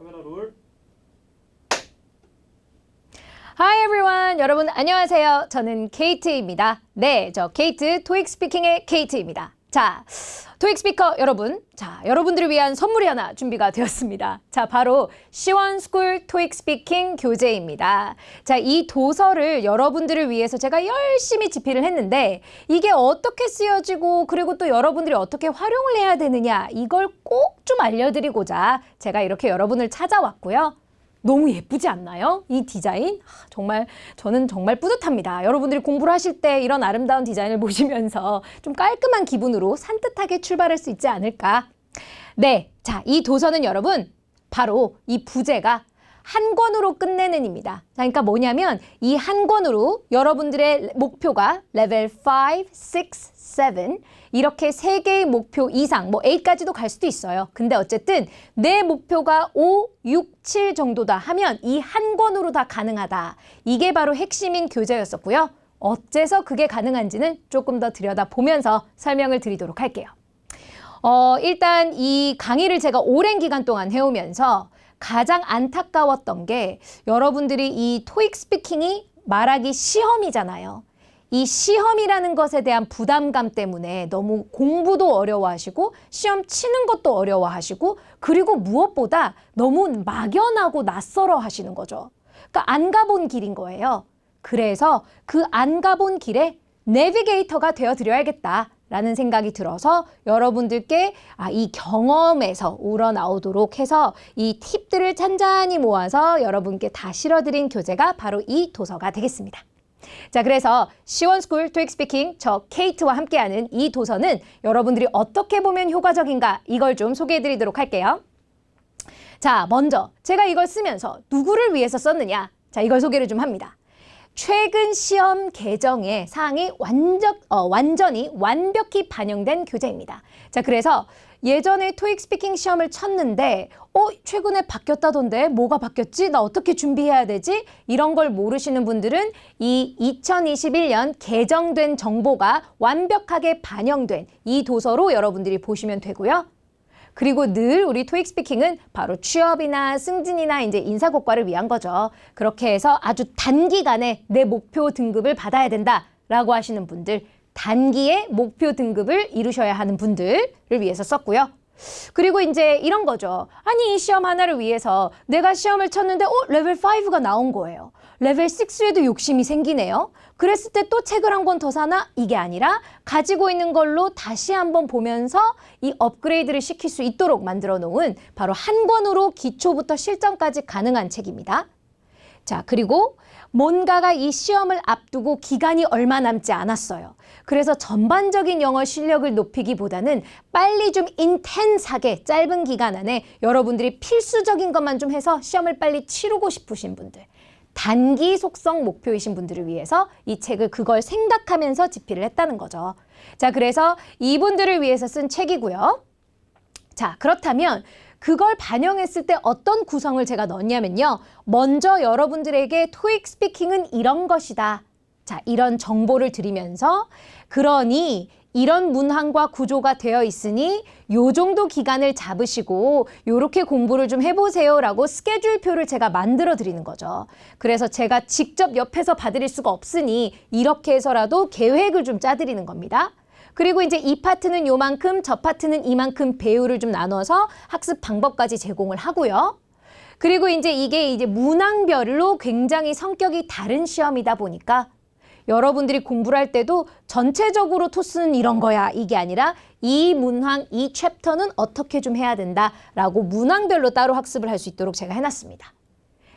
카메라 롤. Hi everyone. 여러분 안녕하세요. 저는 케이트입니다. 네, 저 케이트 토익 스피킹의 케이트입니다. 자, 토익 스피커 여러분. 자, 여러분들을 위한 선물이 하나 준비가 되었습니다. 자, 바로 시원스쿨 토익 스피킹 교재입니다. 자, 이 도서를 여러분들을 위해서 제가 열심히 집필을 했는데 이게 어떻게 쓰여지고 그리고 또 여러분들이 어떻게 활용을 해야 되느냐 이걸 꼭 좀 알려드리고자 제가 이렇게 여러분을 찾아왔고요. 너무 예쁘지 않나요? 이 디자인? 하, 정말 저는 정말 뿌듯합니다. 여러분들이 공부를 하실 때 이런 아름다운 디자인을 보시면서 좀 깔끔한 기분으로 산뜻하게 출발할 수 있지 않을까? 네. 자, 이 도서는 여러분 바로 이 부제가 한 권으로 끝내는 입니다. 자, 그러니까 뭐냐면 이 한 권으로 여러분들의 목표가 레벨 5, 6, 7 이렇게 세 개의 목표 이상, 뭐 8까지도 갈 수도 있어요. 근데 어쨌든 내 목표가 5, 6, 7 정도다 하면 이 한 권으로 다 가능하다. 이게 바로 핵심인 교재였었고요. 어째서 그게 가능한지는 조금 더 들여다 보면서 설명을 드리도록 할게요. 어, 일단 이 강의를 제가 오랜 기간 동안 해오면서 가장 안타까웠던 게 여러분들이 이 토익 스피킹이 말하기 시험이잖아요. 이 시험이라는 것에 대한 부담감 때문에 너무 공부도 어려워하시고 시험 치는 것도 어려워하시고 그리고 무엇보다 너무 막연하고 낯설어 하시는 거죠. 그러니까 안 가본 길인 거예요. 그래서 그 안 가본 길에 내비게이터가 되어 드려야겠다. 라는 생각이 들어서 여러분들께 아, 이 경험에서 우러나오도록 해서 이 팁들을 잔잔히 모아서 여러분께 다 실어드린 교재가 바로 이 도서가 되겠습니다. 자, 그래서 시원스쿨 토익 스피킹 저 케이트와 함께하는 이 도서는 여러분들이 어떻게 보면 효과적인가 이걸 좀 소개해 드리도록 할게요. 자, 먼저 제가 이걸 쓰면서 누구를 위해서 썼느냐? 자, 이걸 소개를 좀 합니다. 최근 시험 개정의 사항이 완전, 어, 완전히 완벽히 반영된 교재입니다. 자, 그래서 예전에 토익 스피킹 시험을 쳤는데, 어, 최근에 바뀌었다던데, 뭐가 바뀌었지? 나 어떻게 준비해야 되지? 이런 걸 모르시는 분들은 이 2021년 개정된 정보가 완벽하게 반영된 이 도서로 여러분들이 보시면 되고요. 그리고 늘 우리 토익 스피킹은 바로 취업이나 승진이나 이제 인사 고과를 위한 거죠. 그렇게 해서 아주 단기간에 내 목표 등급을 받아야 된다라고 하시는 분들, 단기에 목표 등급을 이루셔야 하는 분들을 위해서 썼고요. 그리고 이제 이런 거죠. 아니, 이 시험 하나를 위해서 내가 시험을 쳤는데, 어, 레벨 5가 나온 거예요. 레벨 6에도 욕심이 생기네요. 그랬을 때 또 책을 한 권 더 사나? 이게 아니라 가지고 있는 걸로 다시 한번 보면서 이 업그레이드를 시킬 수 있도록 만들어 놓은 바로 한 권으로 기초부터 실전까지 가능한 책입니다. 자, 그리고 뭔가가 이 시험을 앞두고 기간이 얼마 남지 않았어요. 그래서 전반적인 영어 실력을 높이기보다는 빨리 좀 인텐스하게 짧은 기간 안에 여러분들이 필수적인 것만 좀 해서 시험을 빨리 치르고 싶으신 분들. 단기 속성 목표이신 분들을 위해서 이 책을 그걸 생각하면서 집필을 했다는 거죠. 자, 그래서 이분들을 위해서 쓴 책이고요. 자, 그렇다면 그걸 반영했을 때 어떤 구성을 제가 넣었냐면요. 먼저 여러분들에게 토익 스피킹은 이런 것이다. 자, 이런 정보를 드리면서 그러니 이런 문항과 구조가 되어 있으니 요 정도 기간을 잡으시고 요렇게 공부를 좀 해보세요라고 스케줄표를 제가 만들어 드리는 거죠. 그래서 제가 직접 옆에서 봐드릴 수가 없으니 이렇게 해서라도 계획을 좀 짜드리는 겁니다. 그리고 이제 이 파트는 요만큼, 저 파트는 이만큼 배우를 좀 나눠서 학습 방법까지 제공을 하고요. 그리고 이제 이게 이제 문항별로 굉장히 성격이 다른 시험이다 보니까 여러분들이 공부를 할 때도 전체적으로 토스는 이런 거야. 이게 아니라 이 문항, 이 챕터는 어떻게 좀 해야 된다라고 문항별로 따로 학습을 할 수 있도록 제가 해놨습니다.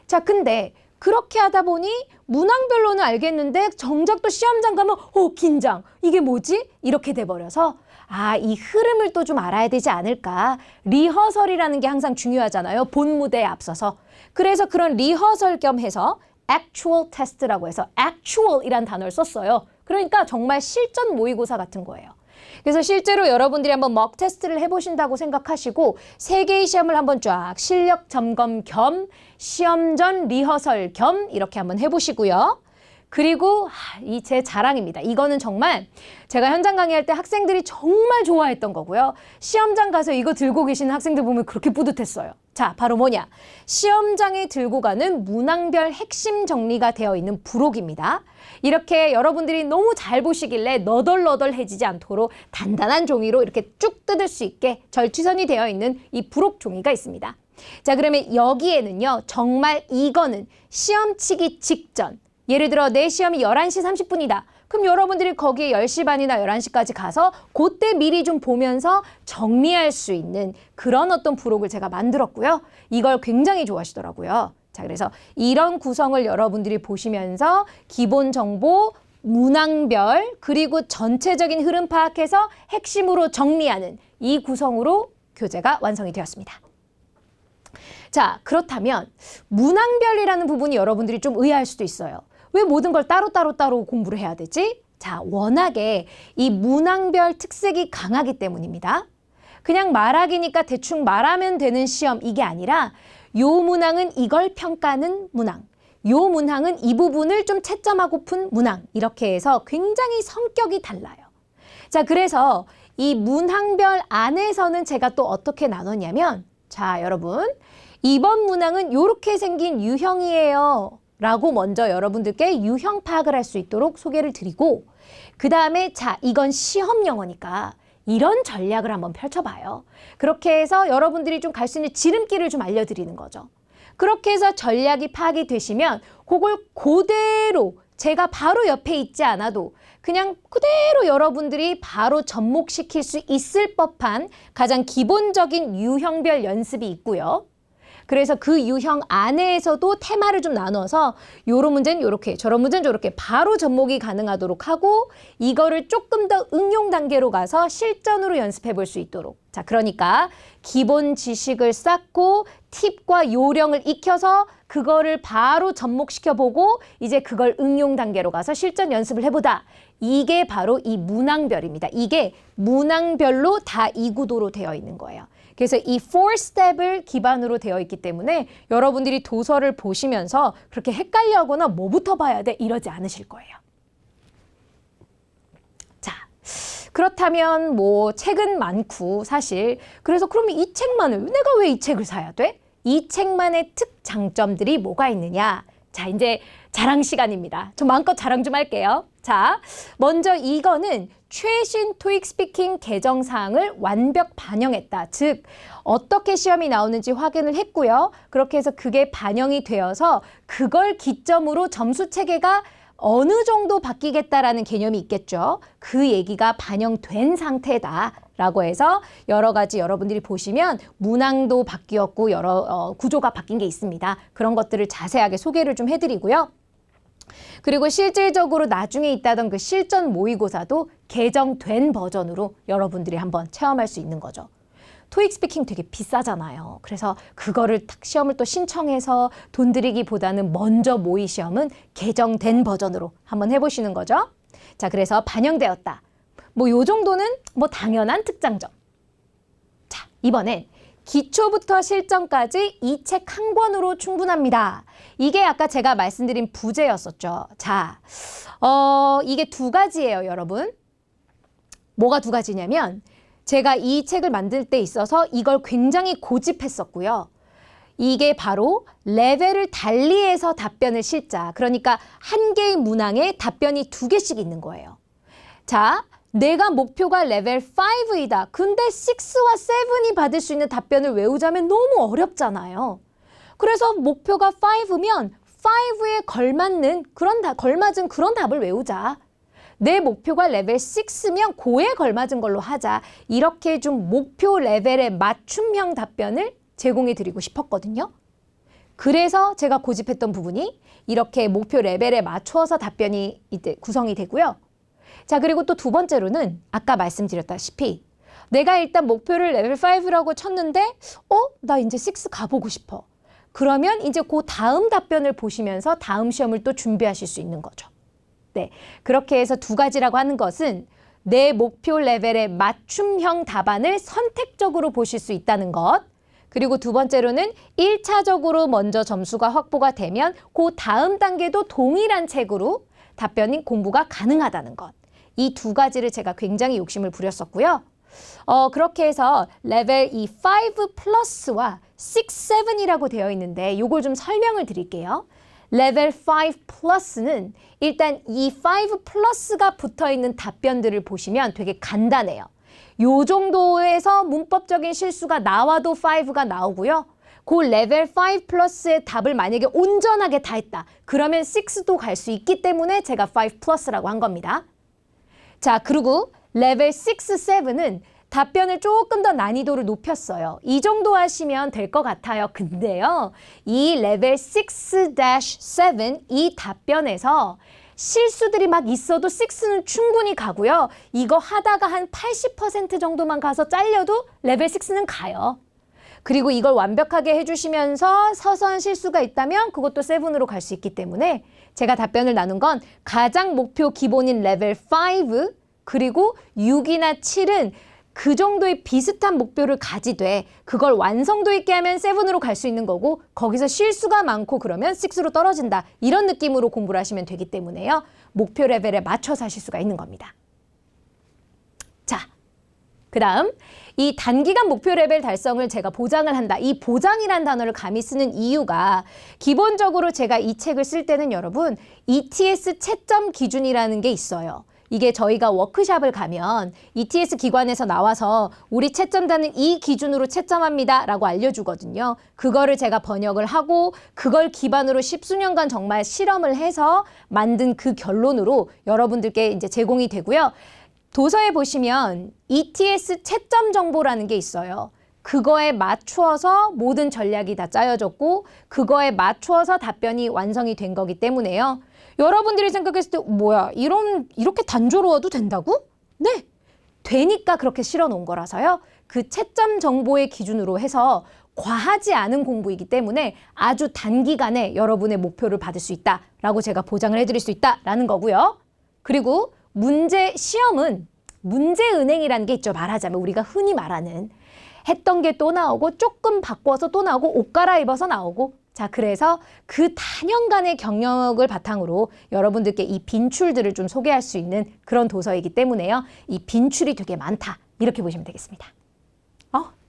자, 근데 그렇게 하다 보니 문항별로는 알겠는데 정작 또 시험장 가면 어 긴장. 이게 뭐지? 이렇게 돼버려서 아 이 흐름을 또 좀 알아야 되지 않을까? 리허설이라는 게 항상 중요하잖아요. 본 무대에 앞서서. 그래서 그런 리허설 겸 해서 actual test라고 해서 actual이란 단어를 썼어요 그러니까 정말 실전 모의고사 같은 거예요. 그래서 실제로 여러분들이 한번 먹 테스트를 해보신다고 생각하시고 세 개의 시험을 한번 쫙 실력 점검 겸 시험 전 리허설 겸 이렇게 한번 해보시고요. 그리고 이 제 자랑입니다. 이거는 정말 제가 현장 강의할 때 학생들이 정말 좋아했던 거고요. 시험장 가서 이거 들고 계시는 학생들 보면 그렇게 뿌듯했어요. 자, 바로 뭐냐? 시험장에 들고 가는 문항별 핵심 정리가 되어 있는 부록입니다. 이렇게 여러분들이 너무 잘 보시길래 너덜너덜해지지 않도록 단단한 종이로 이렇게 쭉 뜯을 수 있게 절취선이 되어 있는 이 부록 종이가 있습니다. 자, 그러면 여기에는요, 정말 이거는 시험 치기 직전. 예를 들어 내 시험이 11시 30분이다. 그럼 여러분들이 거기에 10시 반이나 11시까지 가서 그때 미리 좀 보면서 정리할 수 있는 그런 어떤 부록을 제가 만들었고요. 이걸 굉장히 좋아하시더라고요. 자, 그래서 이런 구성을 여러분들이 보시면서 기본 정보, 문항별, 그리고 전체적인 흐름 파악해서 핵심으로 정리하는 이 구성으로 교재가 완성이 되었습니다. 자, 그렇다면 문항별이라는 부분이 여러분들이 좀 의아할 수도 있어요. 왜 모든 걸 따로따로 따로 공부를 해야 되지? 자, 워낙에 이 문항별 특색이 강하기 때문입니다. 그냥 말하기니까 대충 말하면 되는 시험 이게 아니라 요 문항은 이걸 평가하는 문항. 요 문항은 이 부분을 좀 채점하고픈 문항. 이렇게 해서 굉장히 성격이 달라요. 자, 그래서 이 문항별 안에서는 제가 또 어떻게 나눴냐면 자, 여러분. 이번 문항은 이렇게 생긴 유형이에요. 라고 먼저 여러분들께 유형 파악을 할 수 있도록 소개를 드리고 그 다음에 자 이건 시험 영어니까 이런 전략을 한번 펼쳐봐요. 그렇게 해서 여러분들이 좀 갈 수 있는 지름길을 좀 알려드리는 거죠. 그렇게 해서 전략이 파악이 되시면 그걸 그대로 제가 바로 옆에 있지 않아도 그냥 그대로 여러분들이 바로 접목시킬 수 있을 법한 가장 기본적인 유형별 연습이 있고요. 그래서 그 유형 안에서도 테마를 좀 나눠서 요런 문제는 요렇게 저런 문제는 저렇게 바로 접목이 가능하도록 하고 이거를 조금 더 응용 단계로 가서 실전으로 연습해 볼 수 있도록 자 그러니까 기본 지식을 쌓고 팁과 요령을 익혀서 그거를 바로 접목시켜 보고 이제 그걸 응용 단계로 가서 실전 연습을 해보다 이게 바로 이 문항별입니다. 이게 문항별로 다 이 구도로 되어 있는 거예요. 그래서 이 4스텝을 기반으로 되어 있기 때문에 여러분들이 도서를 보시면서 그렇게 헷갈려 하거나 뭐부터 봐야 돼 이러지 않으실 거예요. 자, 그렇다면 뭐 책은 많고 사실 그래서 그러면 이 책만을 내가 왜 이 책을 사야 돼? 이 책만의 특 장점들이 뭐가 있느냐? 자, 이제 자랑 시간입니다. 좀 마음껏 자랑 좀 할게요. 자, 먼저 이거는 최신 토익 스피킹 개정 사항을 완벽 반영했다. 즉 어떻게 시험이 나오는지 확인을 했고요. 그렇게 해서 그게 반영이 되어서 그걸 기점으로 점수 체계가 어느 정도 바뀌겠다라는 개념이 있겠죠. 그 얘기가 반영된 상태다 라고 해서 여러 가지 여러분들이 보시면 문항도 바뀌었고 여러 어, 구조가 바뀐 게 있습니다. 그런 것들을 자세하게 소개를 좀 해드리고요. 그리고 실질적으로 나중에 있다던 그 실전 모의고사도 개정된 버전으로 여러분들이 한번 체험할 수 있는 거죠. 토익 스피킹 되게 비싸잖아요. 그래서 그거를 딱 시험을 또 신청해서 돈 들이기보다는 먼저 모의 시험은 개정된 버전으로 한번 해보시는 거죠. 자, 그래서 반영되었다. 뭐 요 정도는 뭐 당연한 특장점. 자, 이번엔 기초부터 실전까지 이 책 한 권으로 충분합니다. 이게 아까 제가 말씀드린 부제였었죠. 자, 어, 이게 두 가지예요, 여러분. 뭐가 두 가지냐면 제가 이 책을 만들 때 있어서 이걸 굉장히 고집했었고요. 이게 바로 레벨을 달리해서 답변을 실자. 그러니까 한 개의 문항에 답변이 두 개씩 있는 거예요. 자, 내가 목표가 레벨 5이다. 근데 6와 7이 받을 수 있는 답변을 외우자면 너무 어렵잖아요. 그래서 목표가 5면 5에 걸맞는 그런 다, 걸맞은 그런 답을 외우자. 내 목표가 레벨 6면 고에 걸맞은 걸로 하자. 이렇게 좀 목표 레벨에 맞춤형 답변을 제공해 드리고 싶었거든요. 그래서 제가 고집했던 부분이 이렇게 목표 레벨에 맞추어서 답변이 구성이 되고요. 자, 그리고 또 두 번째로는 아까 말씀드렸다시피 내가 일단 목표를 레벨 5라고 쳤는데 어? 나 이제 6 가보고 싶어. 그러면 이제 그 다음 답변을 보시면서 다음 시험을 또 준비하실 수 있는 거죠. 네. 그렇게 해서 두 가지라고 하는 것은 내 목표 레벨의 맞춤형 답안을 선택적으로 보실 수 있다는 것. 그리고 두 번째로는 일차적으로 먼저 점수가 확보가 되면 그 다음 단계도 동일한 책으로 답변이 공부가 가능하다는 것. 이 두 가지를 제가 굉장히 욕심을 부렸었고요. 어, 그렇게 해서 레벨 이 5 플러스와 6, 7이라고 되어 있는데 요걸 좀 설명을 드릴게요. 레벨 5 플러스는 일단 이 5 플러스가 붙어 있는 답변들을 보시면 되게 간단해요. 요 정도에서 문법적인 실수가 나와도 5가 나오고요. 그 레벨 5 플러스의 답을 만약에 온전하게 다 했다. 그러면 6도 갈 수 있기 때문에 제가 5 플러스라고 한 겁니다. 자, 그리고 레벨 6, 7은 답변을 조금 더 난이도를 높였어요. 이 정도 하시면 될 것 같아요. 근데요, 이 레벨 6-7 이 답변에서 실수들이 막 있어도 6는 충분히 가고요. 이거 하다가 한 80% 정도만 가서 잘려도 레벨 6는 가요. 그리고 이걸 완벽하게 해주시면서 서서한 실수가 있다면 그것도 세븐으로 갈 수 있기 때문에 제가 답변을 나눈 건 가장 목표 기본인 레벨 5 그리고 6이나 7은 그 정도의 비슷한 목표를 가지되 그걸 완성도 있게 하면 세븐으로 갈 수 있는 거고 거기서 실수가 많고 그러면 6로 떨어진다. 이런 느낌으로 공부를 하시면 되기 때문에요. 목표 레벨에 맞춰서 하실 수가 있는 겁니다. 자 그 다음 이 단기간 목표 레벨 달성을 제가 보장을 한다. 이 보장이란 단어를 감히 쓰는 이유가 기본적으로 제가 이 책을 쓸 때는 여러분 ETS 채점 기준이라는 게 있어요. 이게 저희가 워크샵을 가면 ETS 기관에서 나와서 우리 채점단은 이 기준으로 채점합니다 라고 알려주거든요. 그거를 제가 번역을 하고 그걸 기반으로 십수년간 정말 실험을 해서 만든 그 결론으로 여러분들께 이제 제공이 되고요. 도서에 보시면 ETS 채점 정보라는 게 있어요. 그거에 맞추어서 모든 전략이 다 짜여졌고 그거에 맞추어서 답변이 완성이 된 거기 때문에요. 여러분들이 생각했을 때 뭐야 이런 이렇게 단조로워도 된다고? 네. 되니까 그렇게 실어 놓은 거라서요. 그 채점 정보의 기준으로 해서 과하지 않은 공부이기 때문에 아주 단기간에 여러분의 목표를 받을 수 있다라고 제가 보장을 해드릴 수 있다라는 거고요. 그리고 문제 시험은 문제 은행이라는 게 있죠. 말하자면 우리가 흔히 말하는 했던 게 또 나오고 조금 바꿔서 또 나오고 옷 갈아입어서 나오고 자 그래서 그 단연간의 경력을 바탕으로 여러분들께 이 빈출들을 좀 소개할 수 있는 그런 도서이기 때문에요. 이 빈출이 되게 많다 이렇게 보시면 되겠습니다.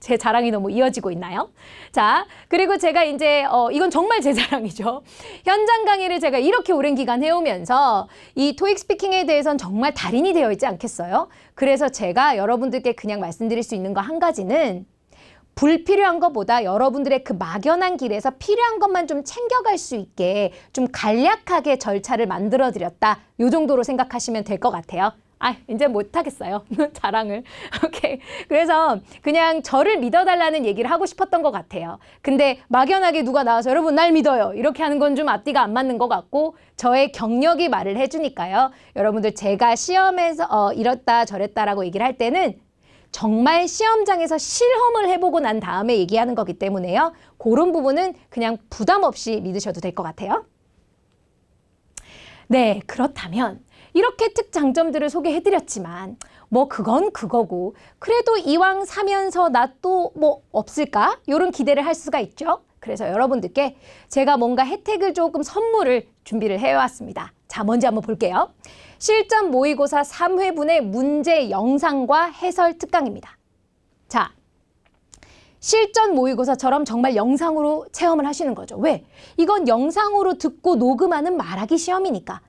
어, 제 자랑이 너무 이어지고 있나요? 자, 그리고 제가 이제, 어, 이건 정말 제 자랑이죠. 현장 강의를 제가 이렇게 오랜 기간 해오면서 이 토익 스피킹에 대해서는 정말 달인이 되어 있지 않겠어요? 그래서 제가 여러분들께 그냥 말씀드릴 수 있는 거 한 가지는 불필요한 것보다 여러분들의 그 막연한 길에서 필요한 것만 좀 챙겨갈 수 있게 좀 간략하게 절차를 만들어 드렸다. 요 정도로 생각하시면 될 것 같아요. 아, 이제 못하겠어요. 자랑을. 오케이. 그래서 그냥 저를 믿어달라는 얘기를 하고 싶었던 것 같아요. 근데 막연하게 누가 나와서 여러분 날 믿어요. 이렇게 하는 건 좀 앞뒤가 안 맞는 것 같고 저의 경력이 말을 해주니까요. 여러분들 제가 시험에서 어, 이렇다 저랬다라고 얘기를 할 때는 정말 시험장에서 실험을 해보고 난 다음에 얘기하는 거기 때문에요. 그런 부분은 그냥 부담 없이 믿으셔도 될 것 같아요. 네, 그렇다면 이렇게 특장점들을 소개해드렸지만 뭐 그건 그거고 그래도 이왕 사면서 나 또 뭐 없을까? 이런 기대를 할 수가 있죠. 그래서 여러분들께 제가 뭔가 혜택을 조금 선물을 준비를 해왔습니다. 자, 먼저 한번 볼게요. 실전 모의고사 3회분의 문제 영상과 해설 특강입니다. 자, 실전 모의고사처럼 정말 영상으로 체험을 하시는 거죠. 왜? 이건 영상으로 듣고 녹음하는 말하기 시험이니까.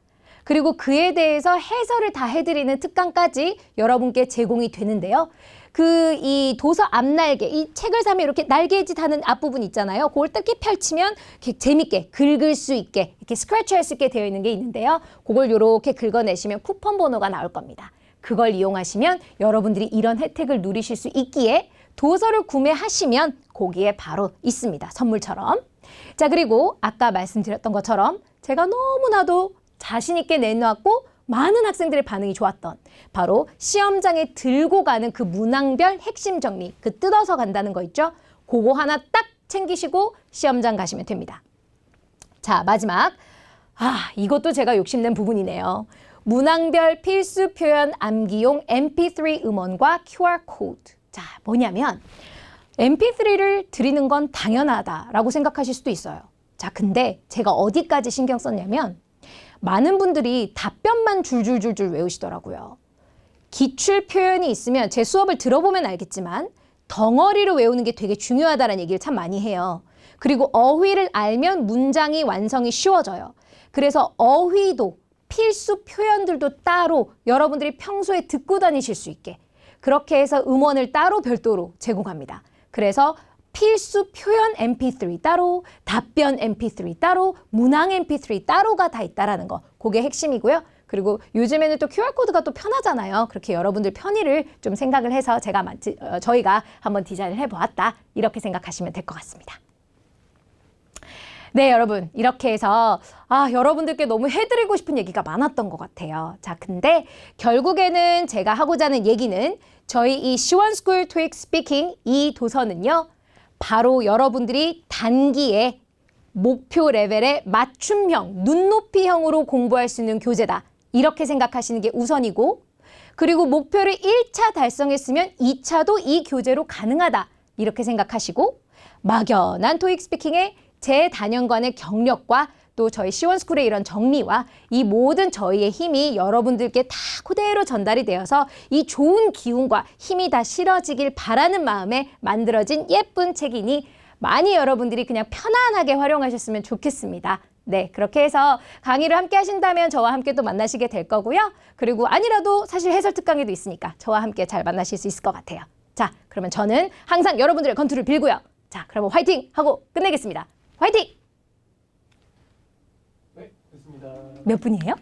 그리고 그에 대해서 해설을 다 해드리는 특강까지 여러분께 제공이 되는데요. 그 이 도서 앞날개, 이 책을 사면 이렇게 날개짓 하는 앞부분 있잖아요. 그걸 뜯기 펼치면 이렇게 재밌게 긁을 수 있게 이렇게 스크래치 할 수 있게 되어 있는 게 있는데요. 그걸 이렇게 긁어내시면 쿠폰 번호가 나올 겁니다. 그걸 이용하시면 여러분들이 이런 혜택을 누리실 수 있기에 도서를 구매하시면 거기에 바로 있습니다. 선물처럼. 자, 그리고 아까 말씀드렸던 것처럼 제가 너무나도 자신 있게 내놓았고 많은 학생들의 반응이 좋았던 바로 시험장에 들고 가는 그 문항별 핵심 정리, 그 뜯어서 간다는 거 있죠? 그거 하나 딱 챙기시고 시험장 가시면 됩니다. 자, 마지막. 아, 이것도 제가 욕심낸 부분이네요. 문항별 필수 표현 암기용 MP3 음원과 QR 코드. 자, 뭐냐면 MP3를 드리는 건 당연하다라고 생각하실 수도 있어요. 자, 근데 제가 어디까지 신경 썼냐면 많은 분들이 답변만 줄줄줄줄 외우시더라고요. 기출 표현이 있으면 제 수업을 들어보면 알겠지만 덩어리로 외우는 게 되게 중요하다는 얘기를 참 많이 해요. 그리고 어휘를 알면 문장이 완성이 쉬워져요. 그래서 어휘도 필수 표현들도 따로 여러분들이 평소에 듣고 다니실 수 있게 그렇게 해서 음원을 따로 별도로 제공합니다. 그래서 필수 표현 MP3 따로, 답변 MP3 따로, 문항 MP3 따로가 다 있다라는 거. 그게 핵심이고요. 그리고 요즘에는 또 QR코드가 또 편하잖아요. 그렇게 여러분들 편의를 좀 생각을 해서 제가 만지, 어, 저희가 한번 디자인을 해보았다. 이렇게 생각하시면 될 것 같습니다. 네, 여러분. 이렇게 해서, 아, 여러분들께 너무 해드리고 싶은 얘기가 많았던 것 같아요. 자, 근데 결국에는 제가 하고자 하는 얘기는 저희 이 시원스쿨 토익 스피킹 이 도서는요, 바로 여러분들이 단기에 목표 레벨의 맞춤형, 눈높이형으로 공부할 수 있는 교재다. 이렇게 생각하시는 게 우선이고, 그리고 목표를 1차 달성했으면 2차도 이 교재로 가능하다. 이렇게 생각하시고, 막연한 토익 스피킹의 제 단연관의 경력과 또 저희 시원스쿨의 이런 정리와 이 모든 저희의 힘이 여러분들께 다 그대로 전달이 되어서 이 좋은 기운과 힘이 다 실어지길 바라는 마음에 만들어진 예쁜 책이니 많이 여러분들이 그냥 편안하게 활용하셨으면 좋겠습니다. 네, 그렇게 해서 강의를 함께 하신다면 저와 함께 또 만나시게 될 거고요. 그리고 아니라도 사실 해설 특강에도 있으니까 저와 함께 잘 만나실 수 있을 것 같아요. 자, 그러면 저는 항상 여러분들의 건투를 빌고요. 자, 그러면 화이팅 하고 끝내겠습니다. 화이팅! 몇 분이에요?